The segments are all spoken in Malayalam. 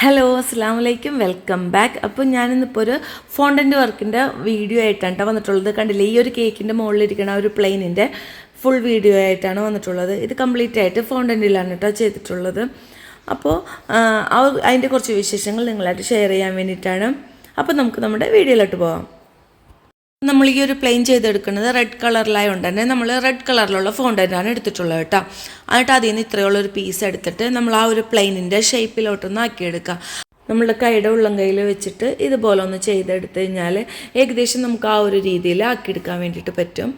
ഹലോ അസ്സാം വലൈക്കും വെൽക്കം ബാക്ക് അപ്പോൾ ഞാനിന്നിപ്പോൾ ഒരു ഫോണ്ടന്റ് വർക്കിന്റെ വീഡിയോ ആയിട്ടാണ് കേട്ടോ വന്നിട്ടുള്ളത്. കണ്ടില്ലേ ഈ ഒരു കേക്കിന്റെ മുകളിലിരിക്കുന്ന ആ ഒരു പ്ലെയിനിന്റെ ഫുൾ വീഡിയോ ആയിട്ടാണ് വന്നിട്ടുള്ളത്. ഇത് കംപ്ലീറ്റ് ആയിട്ട് ഫോണ്ടന്റിലാണ് കേട്ടോ ചെയ്തിട്ടുള്ളത്. അപ്പോൾ അതിന്റെ കുറച്ച് വിശേഷങ്ങൾ നിങ്ങളായിട്ട് ഷെയർ ചെയ്യാൻ വേണ്ടിയിട്ടാണ്. അപ്പോൾ നമുക്ക് നമ്മുടെ വീഡിയോയിലോട്ട് പോകാം നമ്മൾ ഈ ഒരു പ്ലെയിൻ ചെയ്തെടുക്കുന്നത് റെഡ് കളറിലായതുകൊണ്ട് തന്നെ നമ്മൾ റെഡ് കളറിലുള്ള ഫോണ്ടന്റാണ് എടുത്തിട്ടുള്ളത് കേട്ടോ. എന്നിട്ട് അതിൽ നിന്ന് ഇത്രയുള്ള ഒരു പീസ് എടുത്തിട്ട് നമ്മൾ ആ ഒരു പ്ലെയിനിന്റെ ഷേപ്പിലോട്ടൊന്ന് ആക്കിയെടുക്കുക നമ്മളുടെ കൈയുടെ ഉള്ളം കയ്യിൽ വെച്ചിട്ട് ഇതുപോലെ ഒന്ന് ചെയ്തെടുത്ത് കഴിഞ്ഞാൽ ഏകദേശം നമുക്ക് ആ ഒരു രീതിയിൽ ആക്കിയെടുക്കാൻ വേണ്ടിയിട്ട് പറ്റും.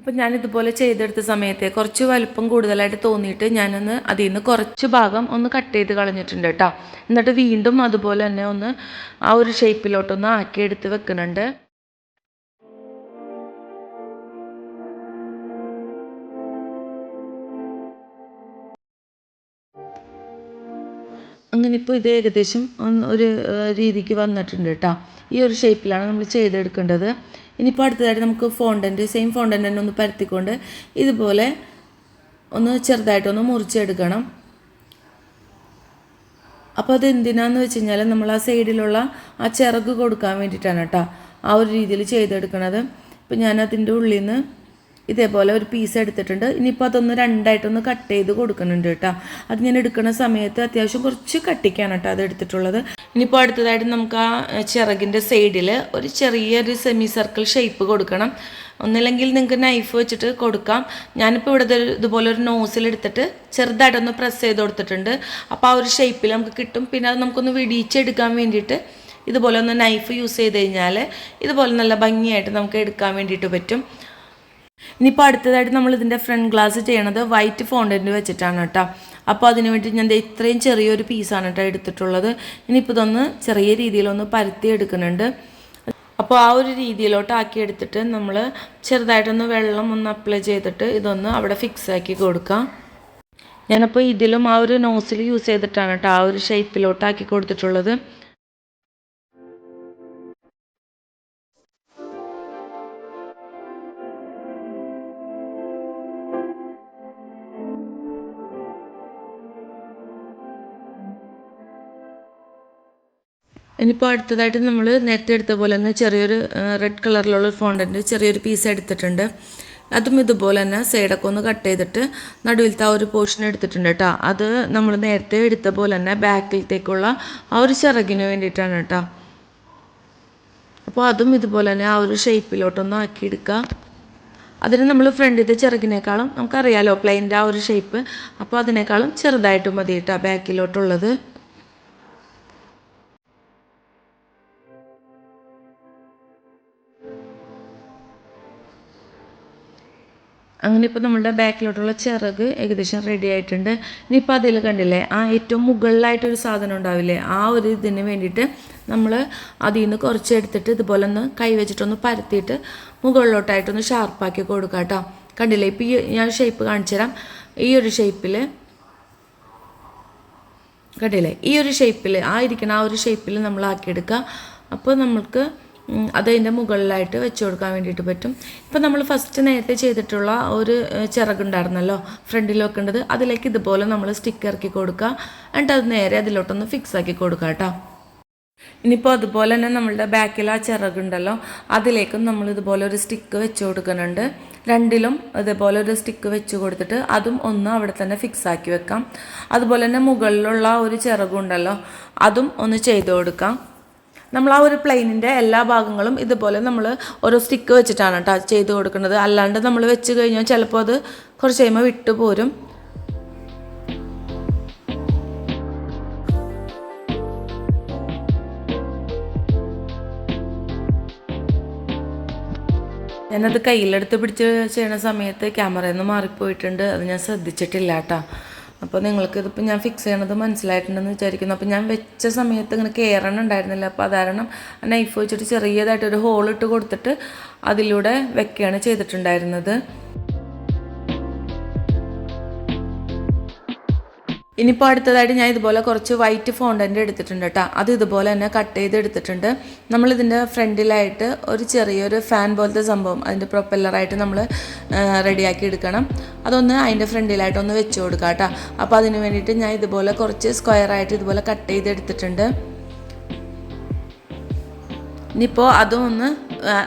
അപ്പം ഞാൻ ഇതുപോലെ ചെയ്തെടുത്ത സമയത്ത് കുറച്ച് വലുപ്പം കൂടുതലായിട്ട് തോന്നിയിട്ട് ഞാനൊന്ന് അതിൽ നിന്ന് കുറച്ച് ഭാഗം ഒന്ന് കട്ട് ചെയ്ത് കളഞ്ഞിട്ടുണ്ട് കേട്ടോ. എന്നിട്ട് വീണ്ടും അതുപോലെ തന്നെ ഒന്ന് ആ ഒരു ഷേപ്പിലോട്ടൊന്ന് ആക്കിയെടുത്ത് വെക്കുന്നുണ്ട്. അങ്ങനെ ഇപ്പോൾ ഇത് ഏകദേശം ഒരു രീതിക്ക് വന്നിട്ടുണ്ട് കേട്ടോ ഈ ഒരു ഷേപ്പിലാണ് നമ്മൾ ചെയ്തെടുക്കേണ്ടത്. ഇനിയിപ്പോൾ അടുത്തതായിട്ട് നമുക്ക് ഫോണ്ടന്റ് സെയിം ഫോണ്ടന്റ് തന്നെ ഒന്ന് പരത്തിക്കൊണ്ട് ഇതുപോലെ ഒന്ന് ചെറുതായിട്ടൊന്ന് മുറിച്ചെടുക്കണം. അപ്പോൾ അത് എന്തിനാന്ന് വെച്ച് കഴിഞ്ഞാൽ നമ്മൾ ആ സൈഡിലുള്ള ആ ചിറക് കൊടുക്കാൻ വേണ്ടിയിട്ടാണ് കേട്ടോ ആ ഒരു രീതിയിൽ ചെയ്തെടുക്കണത്. ഇപ്പം ഞാനതിന്റെ ഉള്ളിൽ നിന്ന് ഇതേപോലെ ഒരു പീസ് എടുത്തിട്ടുണ്ട്. ഇനിയിപ്പോൾ അതൊന്ന് രണ്ടായിട്ടൊന്ന് കട്ട് ചെയ്ത് കൊടുക്കുന്നുണ്ട് കേട്ടോ. അത് ഞാൻ എടുക്കുന്ന സമയത്ത് അത്യാവശ്യം കുറച്ച് കട്ടിക്കാണ് കേട്ടോ അത് എടുത്തിട്ടുള്ളത്. ഇനിയിപ്പോൾ അടുത്തതായിട്ട് നമുക്ക് ആ ചിറകിന്റെ സൈഡിൽ ഒരു ചെറിയൊരു സെമി സർക്കിൾ ഷേപ്പ് കൊടുക്കണം. ഒന്നില്ലെങ്കിൽ നിങ്ങൾക്ക് നൈഫ് വെച്ചിട്ട് കൊടുക്കാം. ഞാനിപ്പോൾ ഇവിടെ ഇത് ഇതുപോലെ ഒരു നോസിലെടുത്തിട്ട് ചെറുതായിട്ടൊന്ന് പ്രസ് ചെയ്ത് കൊടുത്തിട്ടുണ്ട്. അപ്പോൾ ആ ഒരു ഷേപ്പിൽ നമുക്ക് കിട്ടും. പിന്നെ അത് നമുക്കൊന്ന് വിടിയിച്ചെടുക്കാൻ വേണ്ടിയിട്ട് ഇതുപോലെ ഒന്ന് നൈഫ് യൂസ് ചെയ്ത് കഴിഞ്ഞാൽ ഇതുപോലെ നല്ല ഭംഗിയായിട്ട് നമുക്ക് എടുക്കാൻ വേണ്ടിയിട്ട് പറ്റും. ഇനിയിപ്പോൾ അടുത്തതായിട്ട് നമ്മൾ ഇതിന്റെ ഫ്രണ്ട് ഗ്ലാസ് ചെയ്യണത് വൈറ്റ് ഫോണ്ടന്റ് വെച്ചിട്ടാണ് കേട്ടോ. അപ്പോൾ അതിന് വേണ്ടി ഞാൻ ഇത്രയും ചെറിയൊരു പീസാണ് കേട്ടോ എടുത്തിട്ടുള്ളത്. ഇനിയിപ്പോൾ ഇതൊന്ന് ചെറിയ രീതിയിലൊന്ന് പരത്തി എടുക്കുന്നുണ്ട്. അപ്പോൾ ആ ഒരു രീതിയിലോട്ട് ആക്കി എടുത്തിട്ട് നമ്മൾ ചെറുതായിട്ടൊന്ന് വെള്ളം ഒന്ന് അപ്ലൈ ചെയ്തിട്ട് ഇതൊന്ന് അവിടെ ഫിക്സ് ആക്കി കൊടുക്കാം. ഞാനപ്പോൾ ഇതിലും ആ ഒരു നോസിൽ യൂസ് ചെയ്തിട്ടാണ് കേട്ടോ ആ ഒരു ഷേപ്പിലോട്ട് ആക്കി കൊടുത്തിട്ടുള്ളത്. ഇനിയിപ്പോൾ അടുത്തതായിട്ട് നമ്മൾ നേരത്തെ എടുത്ത പോലെ തന്നെ ചെറിയൊരു റെഡ് കളറിലുള്ള ഫോണ്ടന്റ് ചെറിയൊരു പീസ് എടുത്തിട്ടുണ്ട്. അതും ഇതുപോലെ തന്നെ സൈഡൊക്കെ ഒന്ന് കട്ട് ചെയ്തിട്ട് നടുവിലത്തെ ആ ഒരു പോർഷൻ എടുത്തിട്ടുണ്ട് കേട്ടോ അത് നമ്മൾ നേരത്തെ എടുത്ത പോലെ തന്നെ ബാക്കിലത്തേക്കുള്ള ആ ഒരു ചിറകിന് വേണ്ടിയിട്ടാണ് കേട്ടോ അപ്പോൾ അതും ഇതുപോലെ തന്നെ ആ ഒരു ഷേപ്പിലോട്ടൊന്ന് ആക്കിയെടുക്കുക അതിന് നമ്മൾ ഫ്രണ്ടിലത്തെ ചിറകിനേക്കാളും നമുക്കറിയാലോ പ്ലെയിന്റെ ആ ഒരു ഷേപ്പ് അപ്പോൾ അതിനേക്കാളും ചെറുതായിട്ട് മതി കേട്ടോ ബാക്കിലോട്ടുള്ളത് അങ്ങനെ ഇപ്പോൾ നമ്മളുടെ ബാക്കിലോട്ടുള്ള ചിറക് ഏകദേശം റെഡി ആയിട്ടുണ്ട്. ഇനിയിപ്പോൾ അതിൽ കണ്ടില്ലേ ആ ഏറ്റവും മുകളിലായിട്ടൊരു സാധനം ഉണ്ടാവില്ലേ ആ ഒരു ഇതിന് വേണ്ടിയിട്ട് നമ്മൾ അതിൽ നിന്ന് കുറച്ച് എടുത്തിട്ട് ഇതുപോലെ ഒന്ന് കൈ വെച്ചിട്ടൊന്ന് പരത്തിയിട്ട് മുകളിലോട്ടായിട്ടൊന്ന് ഷാർപ്പാക്കി കൊടുക്കുക കേട്ടോ കണ്ടില്ലേ ഇപ്പോൾ ഈ ഞാൻ ഷേപ്പ് കാണിച്ചു തരാം ഈ ഒരു ഷേപ്പിൽ കണ്ടില്ലേ ഈ ഒരു ഷേപ്പിൽ ആ ഇരിക്കുന്ന ആ ഒരു ഷേപ്പിൽ നമ്മൾ ആക്കിയെടുക്കുക അപ്പോൾ നമുക്ക് ഉം, അതതിന്റെ മുകളിലായിട്ട് വെച്ച് കൊടുക്കാൻ വേണ്ടിയിട്ട് പറ്റും. ഇപ്പം നമ്മൾ ഫസ്റ്റ് നേരത്തെ ചെയ്തിട്ടുള്ള ഒരു ചിറകുണ്ടായിരുന്നല്ലോ ഫ്രണ്ടിൽ വെക്കേണ്ടത് അതിലേക്ക് ഇതുപോലെ നമ്മൾ സ്റ്റിക്ക് ഇറക്കി കൊടുക്കുക. എന്നിട്ട് അത് നേരെ അതിലോട്ടൊന്ന് ഫിക്സ് ആക്കി കൊടുക്കുക കേട്ടോ. ഇനിയിപ്പോൾ അതുപോലെ തന്നെ നമ്മളുടെ ബാക്കിൽ ആ ചിറകുണ്ടല്ലോ അതിലേക്കും നമ്മൾ ഇതുപോലെ ഒരു സ്റ്റിക്ക് വെച്ച് കൊടുക്കുന്നുണ്ട്. രണ്ടിലും ഇതുപോലെ ഒരു സ്റ്റിക്ക് വെച്ച് കൊടുത്തിട്ട് അതും ഒന്ന് അവിടെ തന്നെ ഫിക്സ് ആക്കി വെക്കാം. അതുപോലെ തന്നെ മുകളിലുള്ള ഒരു ചിറകുണ്ടല്ലോ അതും ഒന്ന് ചെയ്ത് കൊടുക്കാം. നമ്മൾ ആ ഒരു പ്ലെയിനിന്റെ എല്ലാ ഭാഗങ്ങളും ഇതുപോലെ നമ്മൾ ഓരോ സ്റ്റിക്ക് വെച്ചിട്ടാണ് കേട്ടോ ചെയ്ത് കൊടുക്കുന്നത്. അല്ലാണ്ട് നമ്മൾ വെച്ച് കഴിഞ്ഞാൽ ചിലപ്പോൾ അത് കുറച്ച് കഴിയുമ്പോൾ വിട്ടു പോരും. ഞാനത് കയ്യിലെടുത്ത് പിടിച്ച് ചെയ്യണ സമയത്ത് ക്യാമറയിൽ നിന്ന് മാറിപ്പോയിട്ടുണ്ട്. അത് ഞാൻ ശ്രദ്ധിച്ചിട്ടില്ല കേട്ടോ അപ്പോൾ നിങ്ങൾക്ക് ഇതിപ്പോൾ ഞാൻ ഫിക്സ് ചെയ്യണത് മനസ്സിലായിട്ടുണ്ടെന്ന് വിചാരിക്കുന്നു. അപ്പോൾ ഞാൻ വെച്ച സമയത്ത് ഇങ്ങനെ കയറണം ഉണ്ടായിരുന്നില്ല. അപ്പോൾ അതാരണം നൈഫ് വെച്ചിട്ട് ചെറിയതായിട്ടൊരു ഹോൾ ഇട്ട് കൊടുത്തിട്ട് അതിലൂടെ വെക്കുകയാണ് ചെയ്തിട്ടുണ്ടായിരുന്നത്. ഇനിയിപ്പോൾ അടുത്തതായിട്ട് ഞാൻ ഇതുപോലെ കുറച്ച് വൈറ്റ് ഫോണ്ടന്റ് എടുത്തിട്ടുണ്ട് കേട്ടോ. അത് ഇതുപോലെ തന്നെ കട്ട് ചെയ്ത് എടുത്തിട്ടുണ്ട് നമ്മളിതിന്റെ ഫ്രണ്ടിലായിട്ട് ഒരു ചെറിയൊരു ഫാൻ പോലത്തെ സംഭവം അതിന്റെ പ്രൊപ്പല്ലറായിട്ട് നമ്മൾ റെഡിയാക്കി എടുക്കണം. അതൊന്ന് അതിന്റെ ഫ്രണ്ടിലായിട്ട് ഒന്ന് വെച്ച് കൊടുക്കാം കേട്ടോ. അപ്പോൾ അതിന് വേണ്ടിയിട്ട് ഞാൻ ഇതുപോലെ കുറച്ച് സ്ക്വയറായിട്ട് ഇതുപോലെ കട്ട് ചെയ്ത് എടുത്തിട്ടുണ്ട് ഇനിയിപ്പോൾ അതും ഒന്ന്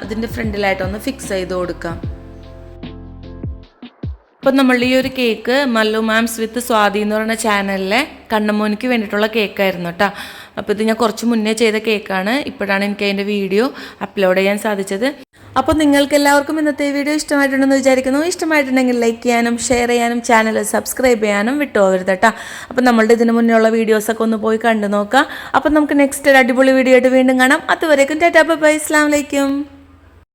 അതിന്റെ ഫ്രണ്ടിലായിട്ടൊന്ന് ഫിക്സ് ചെയ്ത് കൊടുക്കാം. അപ്പം നമ്മൾ ഈ ഒരു cake Mallu moms with Swathi എന്ന് പറയുന്ന ചാനലിലെ കണ്ണമോനിക്ക് വേണ്ടിയിട്ടുള്ള കേക്കായിരുന്നു കേട്ടോ അപ്പോൾ ഇത് ഞാൻ കുറച്ച് മുന്നേ ചെയ്ത കേക്കാണ്. ഇപ്പോഴാണ് എനിക്ക് അതിന്റെ വീഡിയോ അപ്ലോഡ് ചെയ്യാൻ സാധിച്ചത്. അപ്പോൾ നിങ്ങൾക്ക് എല്ലാവർക്കും ഇന്നത്തെ വീഡിയോ ഇഷ്ടമായിട്ടുണ്ടെന്ന് വിചാരിക്കുന്നു. ഇഷ്ടമായിട്ടുണ്ടെങ്കിൽ ലൈക്ക് ചെയ്യാനും ഷെയർ ചെയ്യാനും ചാനൽ സബ്സ്ക്രൈബ് ചെയ്യാനും വിട്ടുപോകരുത് കേട്ടോ അപ്പോൾ നമ്മളുടെ ഇതിന് മുന്നേ ഉള്ള വീഡിയോസൊക്കെ ഒന്ന് പോയി കണ്ടു നോക്കാം. അപ്പോൾ നമുക്ക് നെക്സ്റ്റ് ഒരു അടിപൊളി വീഡിയോ ആയിട്ട് വീണ്ടും കാണാം. അതുവരേക്കും ടാറ്റാ ബൈ ഇസ്ലാം വലൈക്കും